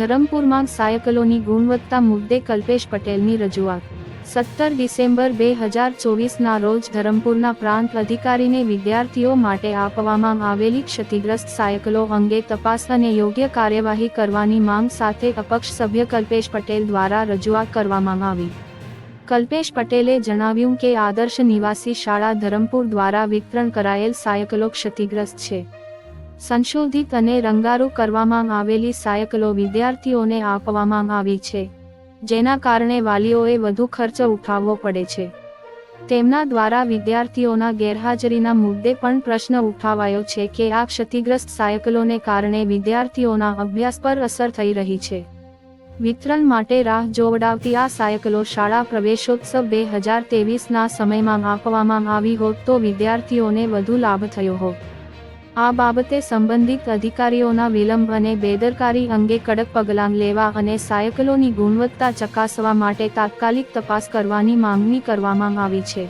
ધરમપુરમાં સાયકલોની ગુણવત્તા મુદ્દે કલ્પેશ પટેલની રજૂઆત. સત્તર ડિસેમ્બર બે હજાર ચોવીસના રોજ ધરમપુરના પ્રાંત અધિકારીને વિદ્યાર્થીઓ માટે આપવામાં આવેલી ક્ષતિગ્રસ્ત સાયકલો અંગે તપાસ અને યોગ્ય કાર્યવાહી કરવાની માંગ સાથે અપક્ષ સભ્ય કલ્પેશ પટેલ દ્વારા રજૂઆત કરવામાં આવી. કલ્પેશ પટેલે જણાવ્યું કે આદર્શ નિવાસી શાળા ધરમપુર દ્વારા વિતરણ કરાયેલ સાયકલો ક્ષતિગ્રસ્ત છે. સંશોધિત અને રંગારૂ કરવામાં આવેલી સાયકલો વિદ્યાર્થીઓને આપવામાં આવી છે, જેના કારણે વાલીઓએ વધુ ખર્ચ ઉઠાવવો પડે છે. તેમના દ્વારા વિદ્યાર્થીઓના ગેરહાજરીના મુદ્દે પણ પ્રશ્ન ઉઠાવાયો છે કે આ ક્ષતિગ્રસ્ત સાયકલોને કારણે વિદ્યાર્થીઓના અભ્યાસ પર અસર થઈ રહી છે. વિતરણ માટે રાહ જોવડાવતી આ સાયકલો શાળા પ્રવેશોત્સવ બે હજાર તેવીસના સમયમાં આપવામાં આવી હોત તો વિદ્યાર્થીઓને વધુ લાભ થયો હોત. આ બાબતે સંબંધિત અધિકારીઓના વિલંબ અને બેદરકારી અંગે કડક પગલાં લેવા અને સાયકલોની ગુણવત્તા ચકાસવા માટે તાત્કાલિક તપાસ કરવાની માંગણી કરવામાં આવી છે.